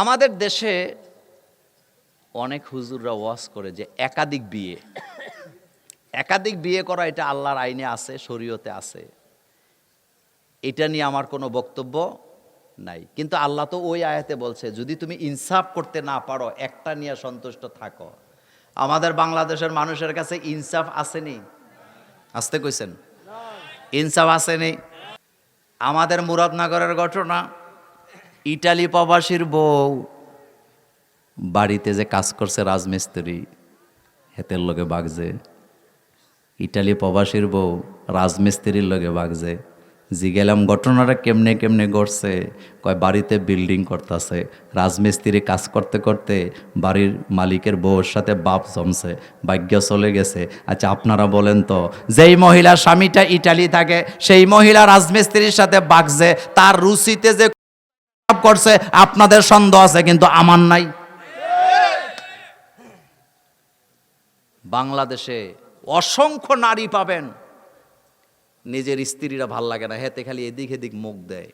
আমাদের দেশে অনেক হুজুররা ওয়াজ করে যে একাধিক বিয়ে। একাধিক বিয়ে করা এটা আল্লাহর আইনে আছে, শরীয়তে আছে। এটা নিয়ে আমার কোনো বক্তব্য নাই। কিন্তু আল্লাহ তো ওই আয়াতে বলছে, যদি তুমি ইনসাফ করতে না পারো, একটা নিয়ে সন্তুষ্ট থাকো। আমাদের বাংলাদেশের মানুষের কাছে ইনসাফ আসেনি। আসতে কইছেন? ইনসাফ আসেনি। আমাদের মুরাদনগরের ঘটনা ইটালি প্রবাসীর বউ। বাড়িতে যে কাজ করছে রাজমিস্ত্রি, হেতের লগে বাগজে। ইটালি প্রবাসীর বউ, রাজমিস্ত্রির লগে বাগজে। জিগেলাম ঘটনাটা কেমনে কেমনে ঘটছে, কয় বাড়িতে বিল্ডিং করতেছে। রাজমিস্ত্রি কাজ করতে করতে বাড়ির মালিকের বউর সাথে বাপ জমছে, ভাগ্য চলে গেছে। আচ্ছা আপনারা বলেন তো, যেই মহিলা স্বামীটা ইটালি থাকে, সেই মহিলা রাজমিস্ত্রির সাথে বাগজে, তার রুচিতে যে করছে, আপনাদের সন্দেহ আছে, কিন্তু আমার নাই। বাংলাদেশে অসংখ্য নারী পাবেন। নিজের স্ত্রীরা ভালো লাগে না, হেতে খালি এদিক এদিক মুখ দেয়।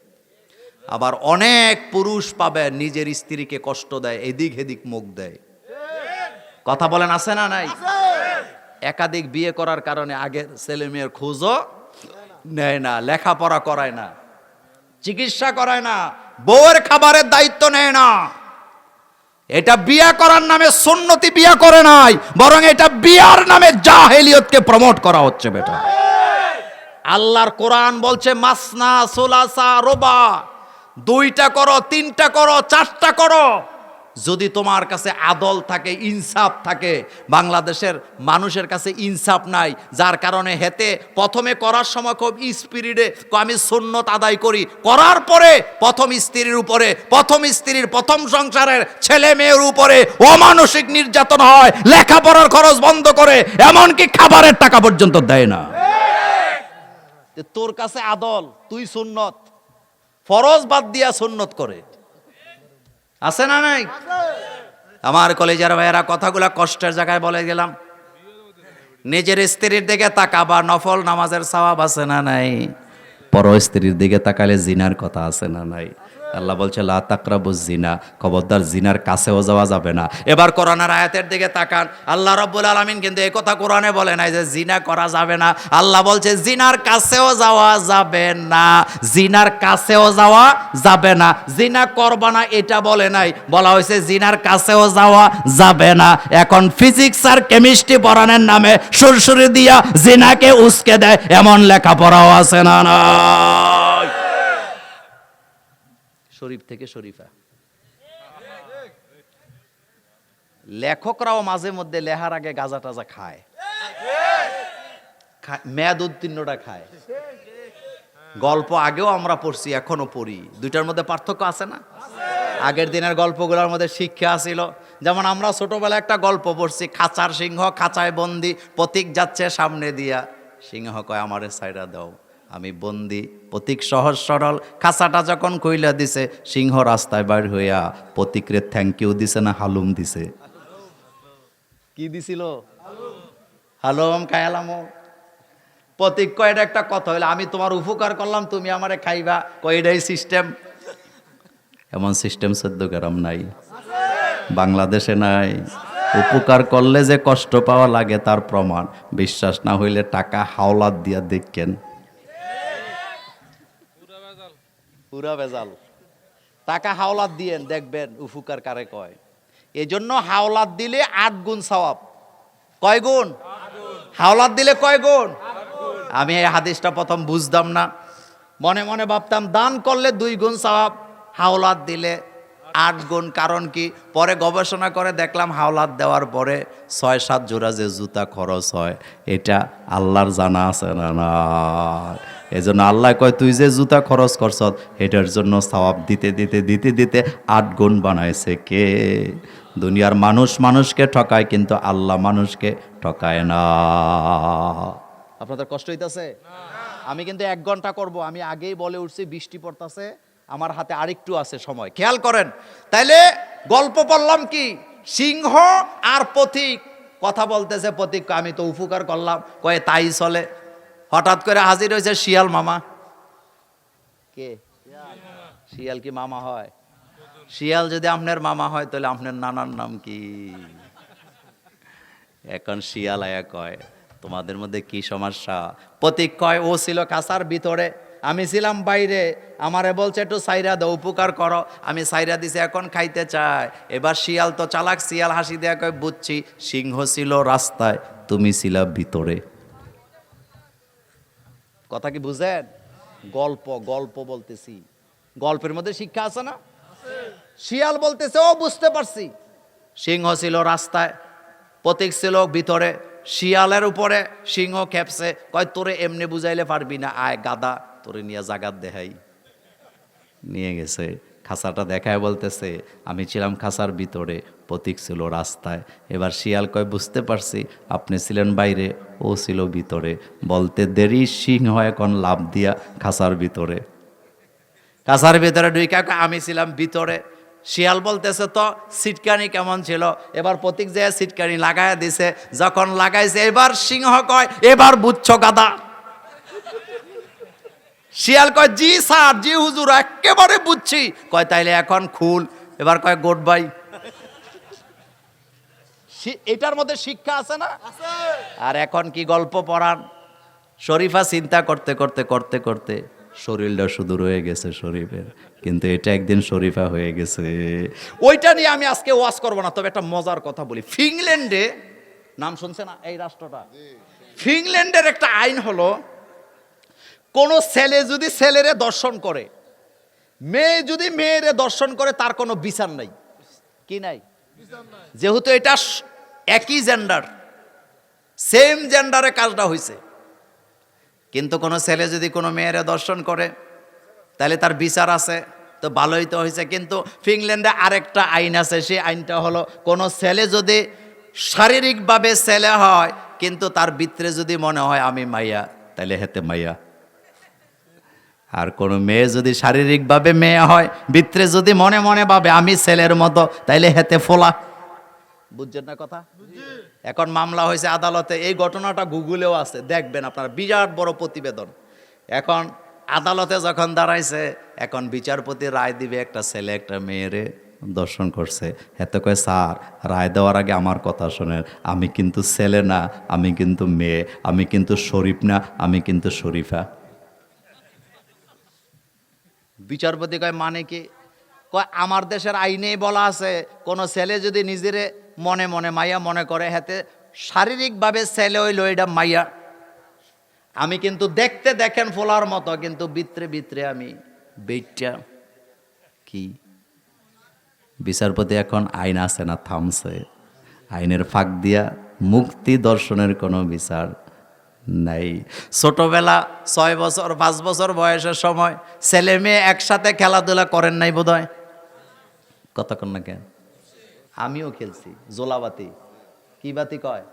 আবার অনেক পুরুষ পাবেন নিজের স্ত্রীকে কষ্ট দেয়, এদিক এদিক মুখ দেয়। কথা বলেন, আছে না নাই? একাধিক বিয়ে করার কারণে আগের ছেলে মেয়ের খোঁজও নেয় না, লেখাপড়া করায় না, চিকিৎসা করায় না বউয়ের খাবারের দায়িত্ব নেয় না। এটা বিয়া করার নামে সুন্নতি বিয়া করে নাই, বরং এটা বিয়ার নামে জাহেলিয়তকে প্রমোট করা হচ্ছে বেটা। আল্লাহর কোরআন বলছে, মাসনা, সোলাসা, রোবা। দুইটা করো, তিনটা করো, চারটা করো। যদি তোমার কাছে আদল থাকে, ইনসাফ থাকে, বাংলাদেশের মানুষের কাছে ইনসাফ নাই, যার কারণে হেতে প্রথমে করার সময় খুব স্পিরিটে আমি সুন্নত আদায় করি, করার পরে প্রথম স্ত্রীর উপরে, প্রথম স্ত্রীর প্রথম সংসারের ছেলে মেয়ের উপরে অমানসিক নির্যাতন হয়, লেখাপড়ার খরচ বন্ধ করে, এমনকি খাবারের টাকা পর্যন্ত দেয় না। তোর কাছে আদল, তুই সুন্নত, ফরজ বাদ দিয়া সুন্নত করে। আছে না নাই? আমার কলেজের ভাইয়েরা কথাগুলা কষ্টের জায়গায় বলে গেলাম। নিজের স্ত্রীর দিকে তাকাবা, নফল নামাজের সওয়াব আছে না নাই? পর স্ত্রীর দিকে তাকালে জিনার কথা আছে না নাই? আল্লাহ বলছে, লা তাকরাবু জিনা খবরদার জিনার কাছেও যাওয়া যাবে না। এবার কোরআনের আয়াতের দিকে তাকান। আল্লাহ রব্বুল আলামিন কিন্তু এই কথা কোরআনে বলে নাই যে জিনা করা যাবে না। আল্লাহ বলছে জিনার কাছেও যাওয়া যাবে না। জিনার কাছেও যাওয়া যাবে না। জিনা করবা না, এটা বলে নাই। বলা হয়েছে জিনার কাছেও যাওয়া যাবে না। এখন ফিজিক্স আর কেমিস্ট্রি পড়ানোর নামে সুরসুরি দিয়া জিনাকে উস্কে দেয়, এমন লেখাপড়াও আছে না নাই? শরীফ থেকে শরীফা। লেখকরাও মাঝে মধ্যে লেহার আগে গাজা টাজা খায়। মেয়াদ উত্তীর্ণটা খায়। গল্প আগেও আমরা পড়ছি এখনও পড়ি। দুইটার মধ্যে পার্থক্য আছে না? আগের দিনের গল্পগুলোর মধ্যে শিক্ষা ছিল। যেমন আমরা ছোটবেলায় একটা গল্প পড়ছি, খাঁচার সিংহ খাঁচায় বন্দি, প্রতীক যাচ্ছে সামনে দিয়া। সিংহ কয়, আমারে সাইডা দাও। আমি বন্দি। প্রতীক সহজ সরল খাঁচাটা যখন কইলা দিছে সিংহ রাস্তায় বাইর হইয়া প্রতীকরে থ্যাংক ইউ দিছে না হালুম দিছে? কি দিছিল? হালুম কায়ালামো প্রতীক কয়টা একটা কথা হইলে আমি তোমার উপকার করলাম তুমি আমারে খাইবা কয়টাই সিস্টেম এমন সিস্টেম সদ্য গ্রাম নাই। বাংলাদেশে নাই। উপকার করলে যে কষ্ট পাওয়া লাগে তার প্রমাণ। বিশ্বাস না হইলে টাকা হাওলাত দিয়া দেখেন। পুরা ভেজাল। টাকা হাওলাত দিয়েন, দেখবেন উফুকার কারে কয়। এই জন্য হাওলাত দিলে আট গুণ সওয়াব। কয় গুণ? হাওলাত দিলে কয় গুণ? আমি এই হাদিসটা প্রথম বুঝতাম না। মনে মনে ভাবতাম, দান করলে দুই গুণ সওয়াব, হাওলাত দিলে আট গুণ কারণ কি? পরে গবেষণা করে দেখলাম হাওলাত দেওয়ার পরে ছয় সাত জোড়া যে জুতা খরচ হয় এটা আল্লাহর জানা আছে না না এই জন্য আল্লাহ কয় তুই যে জুতা খরচ করছ এটার জন্য সওয়াব দিতে দিতে দিতে দিতে আট গুণ বানাইছে কে? দুনিয়ার মানুষ মানুষকে ঠকায় কিন্তু আল্লাহ মানুষকে ঠকায় না। আপনাদের কষ্ট হইতাছে? আমি কিন্তু এক ঘণ্টা করব আমি আগেই বলে উঠছি বৃষ্টি পড়তাছে। আমার হাতে আরেকটু আছে সময়। খেয়াল করেন, তাইলে গল্প বললাম কি? সিংহ আর পথিক। কথা বলতেছে পথিক আমি তো উপকার করলাম। কয়ে, তাই চলে। হঠাৎ করে হাজির হয়েছে শিয়াল মামা। কে? শিয়াল কি মামা হয়? শিয়াল যদি আপনার মামা হয়, তাহলে আপনার নানার নাম কি? এখন শিয়াল আয়া কয়, তোমাদের মধ্যে কি সমস্যা? প্রতীক কয়, ও ছিল কাঁচার ভিতরে। আমি ছিলাম বাইরে। আমারে বলছে, একটু সাইরা দাও, উপকার করো। আমি সাইরা দিছি, এখন খাইতে চাই এবার শিয়াল তো চালাক, শিয়াল হাসি দেয়া কয়, বুঝছি, সিংহ ছিল রাস্তায়, তুমি ছিলা ভিতরে। কথা কি বুঝেন? গল্প গল্প বলতেছি। গল্পের মধ্যে শিক্ষা আছে না? শিয়াল বলতেছে, ও, বুঝতে পারছি। সিংহ ছিল রাস্তায় প্রতীক ছিল ভিতরে। শিয়ালের উপরে সিংহ খেপছে, কয়, তোরে এমনি বুঝাইলে পারবি না, আয়, গাদা। তোরে নিয়ে জাগাত দেখাই। নিয়ে গেছে, খাসাটা দেখায় বলতেছে, আমি ছিলাম খাসার ভিতরে, প্রতীক ছিল রাস্তায়। এবার শিয়াল কয়, বুঝতে পারছি, আপনি ছিলেন বাইরে, ও ছিল ভিতরে। বলতে দেরি, সিংহ এখন লাভ দিয়া খাসার ভিতরে। খাসার ভিতরে ঢুইকা আমি ছিলাম ভিতরে। শিয়াল বলতেছে, তো সিটকানি কেমন ছিল? এবার প্রতীক যে সিটকানি লাগায় দিছে, যখন লাগাইছে, এবার সিংহ কয়, এবার বুঝছ গাদা শিয়াল কয় জি স্যার জি হুজুর একেবারে বুঝছি। কয় তাইলে এখন খুল। এবার কয় গুড বাই এটার মধ্যে শিক্ষা আছে না? আর এখন কি গল্প পড়ান? শরীফা চিন্তা করতে করতে করতে করতে শরীরটা শুধু রয়ে গেছে শরীফের কিন্তু এটা একদিন শরীফা হয়ে গেছে। ওইটা নিয়ে আমি আজকে ওয়াজ করব না তবে একটা মজার কথা বলি। ফিনল্যান্ডে নাম শুনছে না? এই রাষ্ট্রটা। ফিনল্যান্ডের একটা আইন হলো কোন ছেলে যদি ছেলেরে দর্শন করে, মেয়ে যদি মেয়েরে দর্শন করে, তার কোনো বিচার নাই। কি নাই? যেহেতু এটা একই জেন্ডার সেম জেন্ডারে কাজটা হয়েছে কিন্তু কোনো ছেলে যদি কোনো মেয়েরে দর্শন করে, তাহলে তার বিচার আছে, তো ভালোই তো হয়েছে কিন্তু ফিনল্যান্ডে আরেকটা আইন আছে, সেই আইনটা হলো, কোনো ছেলে যদি শারীরিকভাবে ছেলে হয়, কিন্তু তার ভিতরে যদি মনে হয়, আমি মাইয়া, তাহলে হেতে মাইয়া। আর কোনো মেয়ে যদি শারীরিকভাবে মেয়ে হয়, ভিতরে যদি মনে মনে ভাবে, আমি ছেলের মতো তাইলে হেতে ফোলা। বুঝছেন না কথা? এখন মামলা হয়েছে আদালতে, এই ঘটনাটা গুগলেও আছে, দেখবেন আপনার, বিরাট বড় প্রতিবেদন। এখন আদালতে যখন দাঁড়াইছে, এখন বিচারপতি রায় দিবে, একটা ছেলে, একটা মেয়েরে দর্শন করছে। এত কয়, স্যার, রায় দেওয়ার আগে আমার কথা শোনেন। আমি কিন্তু ছেলে না, আমি কিন্তু মেয়ে, আমি কিন্তু শরীফ না, আমি কিন্তু শরীফা। বিচারপতি কয় মানে কি? কয়, আমার দেশের আইনে বলা আছে, কোন ছেলে যদি নিজেরে মনে মনে মাইয়া মনে করে, হাতে শারীরিকভাবে ছেলে হইল এটা মাইয়া। আমি কিন্তু দেখতে দেখেন ফোলার মতো, কিন্তু বিত্রে বিত্রে আমি বেইটা কি? বিচারপতি এখন আইন আছে না থামছে? আইনের ফাঁক দিয়া মুক্তি দর্শনের কোনো বিচার নাই। ছোটবেলা ছয় বছর, পাঁচ বছর বয়সের সময় ছেলে মেয়ে একসাথে খেলাধুলা করেন নাই বোধ হয় কতক্ষণ না কেন? আমিও খেলছি, জোলাবাতি। কি বাতি কয়?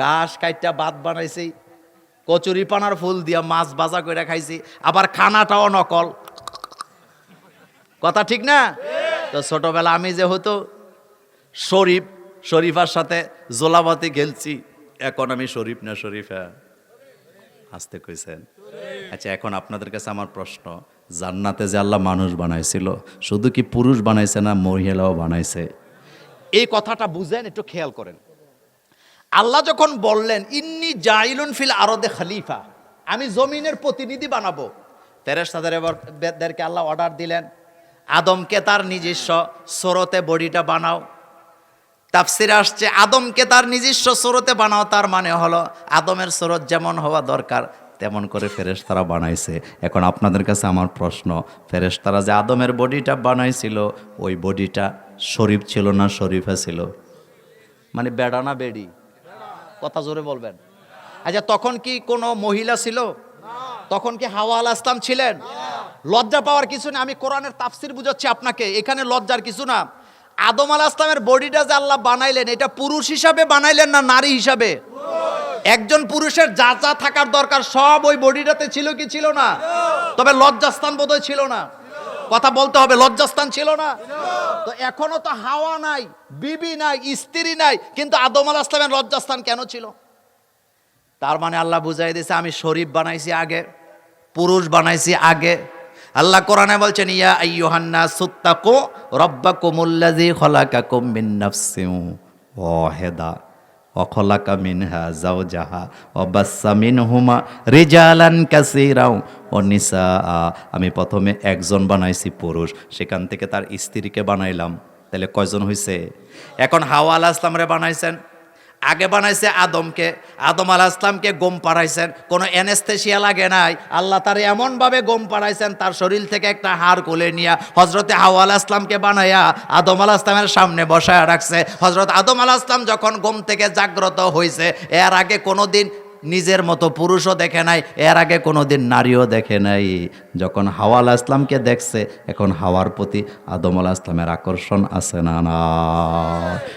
ঘাস কাইটা ভাত বানাইছি কচুরি পানার ফুল দিয়া মাছ ভাজা করে খাইছি, আবার খানাটাও নকল। কথা ঠিক না? তো ছোটবেলা আমি যেহেতু শরীফ, শরীফার সাথে জোলাবাতি খেলছি, এখন আমি শরীফ না শরীফা। আসতে কইছেন। আচ্ছা এখন আপনাদের কাছে আমার প্রশ্ন। জান্নাতে যে আল্লাহ মানুষ বানাইছিল, শুধু কি পুরুষ বানাইছে না মহিলাও বানাইছে? এই কথাটা বুঝেন, একটু খেয়াল করেন। আল্লাহ যখন বললেন, ইন্নি জাইলুন ফিল আরদে খালিফা আমি জমিনের প্রতিনিধি বানাবো। ফেরেশতাদের এবার দেরকে আল্লাহ অর্ডার দিলেন, আদমকে তার নিজস্ব স্রোতে বডিটা বানাও তাফসিরে আসছে, আদমকে তার নিজস্ব স্রোতে বানাও, তার মানে হলো আদমের স্রোত যেমন হওয়া দরকার, তেমন করে ফেরেশতারা বানাইছে। এখন আপনাদের কাছে আমার প্রশ্ন, ফেরেশতারা যে আদমের বডিটা বানাইছিল, ওই বডিটা শরীফ ছিল না শরীফা ছিল? মানে বেড়া না বেড়ি? কথা জোরে বলবেন। আচ্ছা তখন কি কোনো মহিলা ছিল? তখন কি হাওয়া আল আসলাম ছিলেন? লজ্জা পাওয়ার কিছু না আমি কোরআনের তাফসির বুঝাচ্ছি আপনাকে, এখানে লজ্জার কিছু না। আদম আল আসলামের বডিটা যে আল্লাহ বানাইলেন, এটা পুরুষ হিসাবে বানাইলেন না নারী হিসাবে? একজন পুরুষের যা যা থাকার দরকার, সব ওই বডিটাতে ছিল কি ছিল না? তবে লজ্জাস্থান বোধহয় ছিল না। কথা বলতে হবে, লজ্জাস্থান ছিল না? তো এখনও তো হাওয়া নাই, বিবি নাই, স্ত্রী নাই, কিন্তু আদম আল আসলামের লজ্জাস্থান কেন ছিল? তার মানে আল্লাহ বুঝাই দিয়েছে, আমি শরীফ বানাইছি আগে, পুরুষ বানাইছি আগে আল্লাহ কোরআনে বলছেন, ইয়া আইয়ুহান্না সুত্তাকু রব্বাকুমুল্লাযী খলাকাকুম মিন নাফসিন ওয়াহিদা অখলাকা মিনহা জাওজাহা অবাসসা মিনহুমা রিজালান কাসীরাও ও নিসাআ। আমি প্রথমে একজন বানাইছি পুরুষ, সেখান থেকে তার স্ত্রীকে বানাইলাম। তাহলে কয়জন হইছে? এখন হাওয়া আলাহ ইসলামরে বানাইছেন। আগে বানাইছে আদমকে, আদম আলাহ ইসলামকে গোম পাড়াইছেন। কোনো এনেস্থেশিয়া লাগে নাই। আল্লাহ তার এমনভাবে গোম পাড়াইছেন, তার শরীর থেকে একটা হাড় কোলে নিয়ে হজরতে হাওয়া আলাহ ইসলামকে বানাইয়া আদম আলাহ ইসলামের সামনে বসায় রাখছে। হজরত আদম আলাহ ইসলাম যখন গোম থেকে জাগ্রত হয়েছে এর আগে কোনো দিন নিজের মতো পুরুষও দেখে নাই, এর আগে কোনো দিন নারীও দেখে নাই। যখন হাওয়া আলাহ ইসলামকে দেখছে, এখন হাওয়ার প্রতি আদম আলাহ ইসলামের আকর্ষণ আছে না না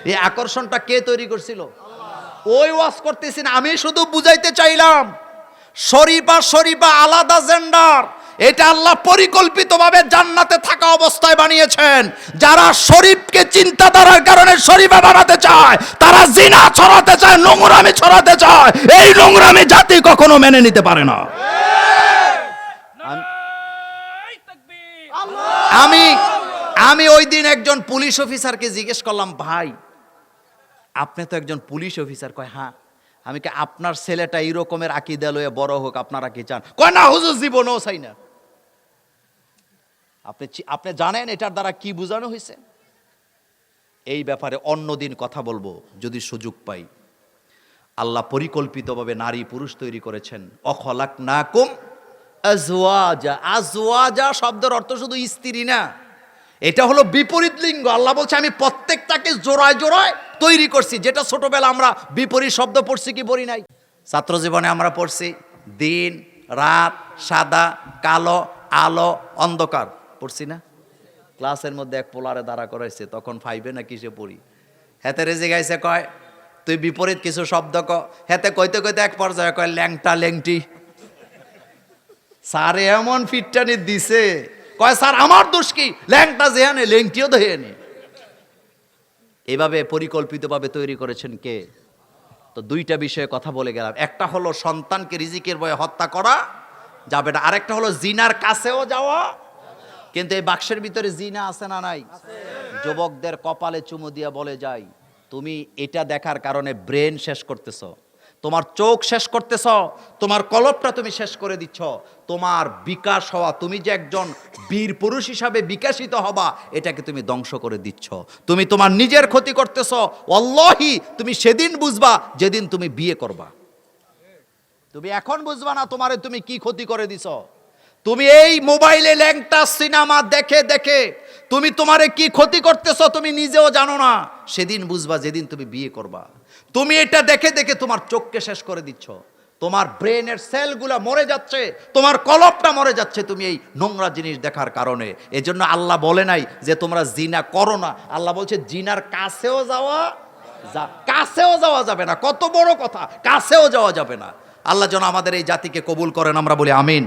এই আকর্ষণটা কে তৈরি করছিল? ওই ওয়াজ করতেছি না, আমি শুধু বুঝাইতে চাইলাম, শরীফা শরীফা আলাদা জেন্ডার এটা আল্লাহ পরিকল্পিতভাবে জান্নাতে থাকা অবস্থায় বানিয়েছেন। যারা শরীফকে চিন্তাধারার কারণে শরীফা বানাতে চায়, তারা জিনা ছড়াতে চায়, নোংরামি ছড়াতে চায়, এই নোংরামি জাতি কখনো মেনে নিতে পারে না। আমি আমি ওই দিন একজন পুলিশ অফিসারকে জিজ্ঞেস করলাম, ভাই আপনি তো একজন পুলিশ অফিসার, কয় হ্যাঁ আমি কি আপনার ছেলেটা এই রকমের আকিদা লয়ে বড় হোক, আপনারা কি চান? কয়, না, হুজুর, জীবনও চাই না। আপনি আপনি জানেন এটার দ্বারা কি বোঝানো হয়েছে? এই ব্যাপারে অন্যদিন কথা বলব, যদি সুযোগ পাই। আল্লাহ পরিকল্পিতভাবে নারী পুরুষ তৈরি করেছেন। অখলাক না কুম আজওয়াজা। আজওয়াজা শব্দের অর্থ শুধু স্ত্রী না, এটা হলো বিপরীত লিঙ্গ। আল্লাহ বলছে, আমি প্রত্যেকটাকে জোড়ায় জোড়ায় তৈরি করছি, যেটা ছোটবেলা আমরা বিপরীত শব্দ পড়ছি কি পড়ি নাই? ছাত্র জীবনে আমরা পড়ছি দিন, রাত, সাদা, কালো, আলো, অন্ধকার। পড়ছি না? ক্লাসের মধ্যে এক পোলারে দাঁড়া করাইছে, তখন ফাইভে না কিসে পড়ি? হেতে রেজে গাইছে, কয়, তুই বিপরীত কিছু শব্দ ক। হেতে কইতে কইতে এক পর্যায়ে কয়, ল্যাংটা, ল্যাংটি। স্যার, এমন ফিটটানি দিছে। কয়, স্যার, আমার দোষ কি? ল্যাংটা যেহানে, ল্যাংটিও দেহানে। এভাবে পরিকল্পিতভাবে তৈরি করেছেন কে? তো দুইটা বিষয়ে কথা বলে গেলাম। একটা হলো সন্তানকে রিজিকের বয়ে হত্যা করা, যাবে না। আরেকটা হলো জিনার কাছেও যাওয়া। কিন্তু এই বাক্সের ভিতরে জিনা আছে না নাই? যুবকদের কপালে চুমু দিয়া বলে যাই তুমি এটা দেখার কারণে ব্রেন শেষ করতেছ। তোমার চোখ শেষ করতেছ, তোমার কলপটা তুমি শেষ করে দিচ্ছ। তোমার বিকাশ হওয়া, তুমি যে একজন বীর পুরুষ হিসাবে বিকাশিত হবা, এটাকে তুমি ধ্বংস করে দিচ্ছ। তুমি তোমার নিজের ক্ষতি করতেছ অল্লহি তুমি সেদিন বুঝবা যেদিন তুমি বিয়ে করবা। তুমি এখন বুঝবা না তোমারে তুমি কি ক্ষতি করে দিছ। তুমি এই মোবাইলে ল্যাংটা সিনেমা দেখে দেখে তুমি তোমারে কি ক্ষতি করতেছ তুমি নিজেও জানো না। সেদিন বুঝবা যেদিন তুমি বিয়ে করবা। তুমি এটা দেখে দেখে তোমার চোখকে শেষ করে দিচ্ছ। তোমার ব্রেনের সেলগুলা মরে যাচ্ছে, তোমার কলপটা মরে যাচ্ছে তুমি এই নোংরা জিনিস দেখার কারণে। এজন্য আল্লাহ বলে নাই যে তোমরা জিনা করো না। আল্লাহ বলছে, জিনার কাছেও যাওয়া যা, কাছেও যাওয়া যাবে না। কত বড় কথা, কাছেও যাওয়া যাবে না। আল্লাহ যেন আমাদের এই জাতিকে কবুল করেন, আমরা বলি আমিন।